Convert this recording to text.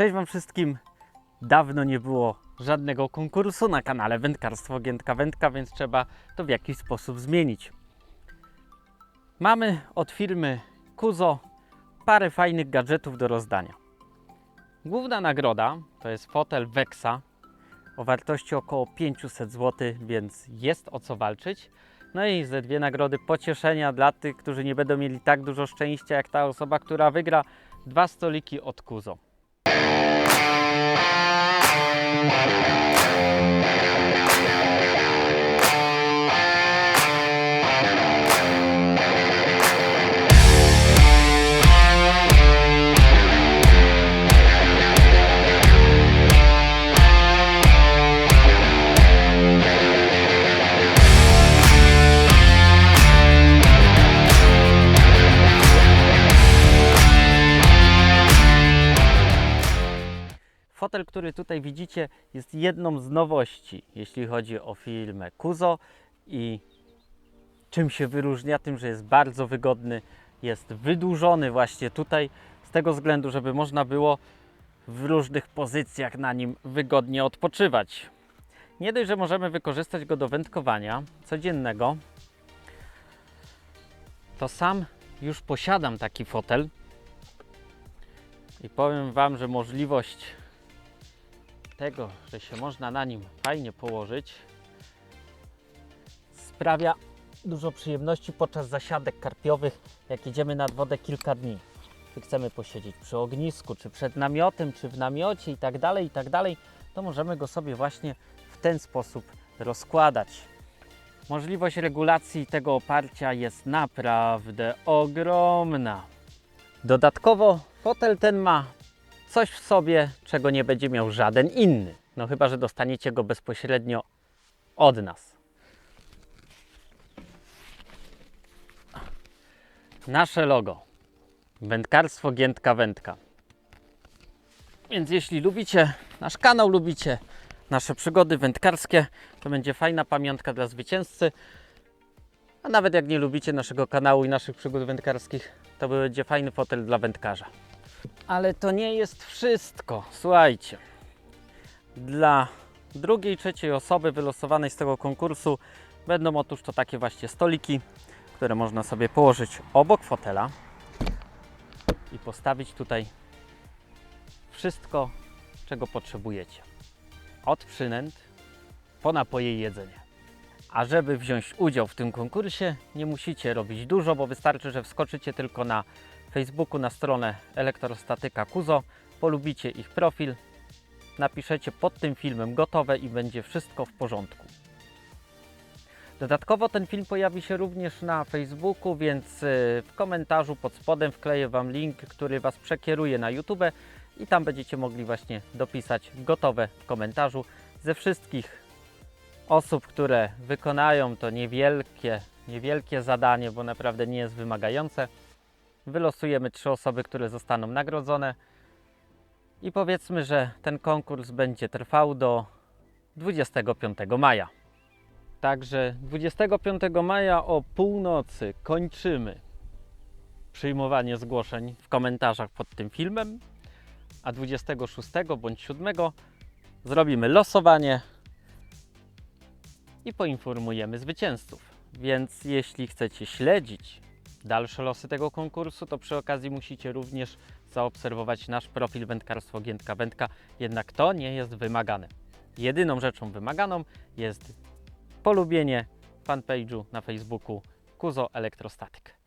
Cześć Wam wszystkim. Dawno nie było żadnego konkursu na kanale Wędkarstwo Giętka Wędka, więc trzeba to w jakiś sposób zmienić. Mamy od firmy Kuzo parę fajnych gadżetów do rozdania. Główna nagroda to jest fotel Vexa o wartości około 500 zł, więc jest o co walczyć. No i ze dwie nagrody pocieszenia dla tych, którzy nie będą mieli tak dużo szczęścia jak ta osoba, która wygra dwa stoliki od Kuzo. Fotel, który tutaj widzicie, jest jedną z nowości, jeśli chodzi o firmę Kuzo i czym się wyróżnia? Tym, że jest bardzo wygodny, jest wydłużony właśnie tutaj z tego względu, żeby można było w różnych pozycjach na nim wygodnie odpoczywać. Nie dość, że możemy wykorzystać go do wędkowania codziennego, to sam już posiadam taki fotel i powiem Wam, że możliwość tego, że się można na nim fajnie położyć, sprawia dużo przyjemności podczas zasiadek karpiowych, jak idziemy nad wodę kilka dni. Czy chcemy posiedzieć przy ognisku, czy przed namiotem, czy w namiocie i tak dalej, i tak dalej, to możemy go sobie właśnie w ten sposób rozkładać. Możliwość regulacji tego oparcia jest naprawdę ogromna. Dodatkowo fotel ten ma coś w sobie, czego nie będzie miał żaden inny. No chyba, że dostaniecie go bezpośrednio od nas. Nasze logo. Wędkarstwo Giętka Wędka. Więc jeśli lubicie nasz kanał, lubicie nasze przygody wędkarskie, to będzie fajna pamiątka dla zwycięzcy. A nawet jak nie lubicie naszego kanału i naszych przygód wędkarskich, to będzie fajny fotel dla wędkarza. Ale to nie jest wszystko. Słuchajcie. Dla drugiej, trzeciej osoby wylosowanej z tego konkursu będą otóż to takie właśnie stoliki, które można sobie położyć obok fotela i postawić tutaj wszystko, czego potrzebujecie. Od przynęt po napoje i jedzenie. A żeby wziąć udział w tym konkursie, nie musicie robić dużo, bo wystarczy, że wskoczycie tylko na Facebooku na stronę Elektrostatyka Kuzo, polubicie ich profil, napiszecie pod tym filmem gotowe i będzie wszystko w porządku. Dodatkowo ten film pojawi się również na Facebooku, więc y, w komentarzu pod spodem wkleję Wam link, który Was przekieruje na YouTube i tam będziecie mogli właśnie dopisać gotowe w komentarzu. Ze wszystkich osób, które wykonają to niewielkie, niewielkie zadanie, bo naprawdę nie jest wymagające, wylosujemy trzy osoby, które zostaną nagrodzone i powiedzmy, że ten konkurs będzie trwał do 25 maja. Także 25 maja o północy kończymy przyjmowanie zgłoszeń w komentarzach pod tym filmem, a 26 bądź 7 zrobimy losowanie i poinformujemy zwycięzców. Więc jeśli chcecie śledzić dalsze losy tego konkursu, to przy okazji musicie również zaobserwować nasz profil Wędkarstwo Giętka Wędka, jednak to nie jest wymagane. Jedyną rzeczą wymaganą jest polubienie fanpage'u na Facebooku Kuzo Elektrostatyk.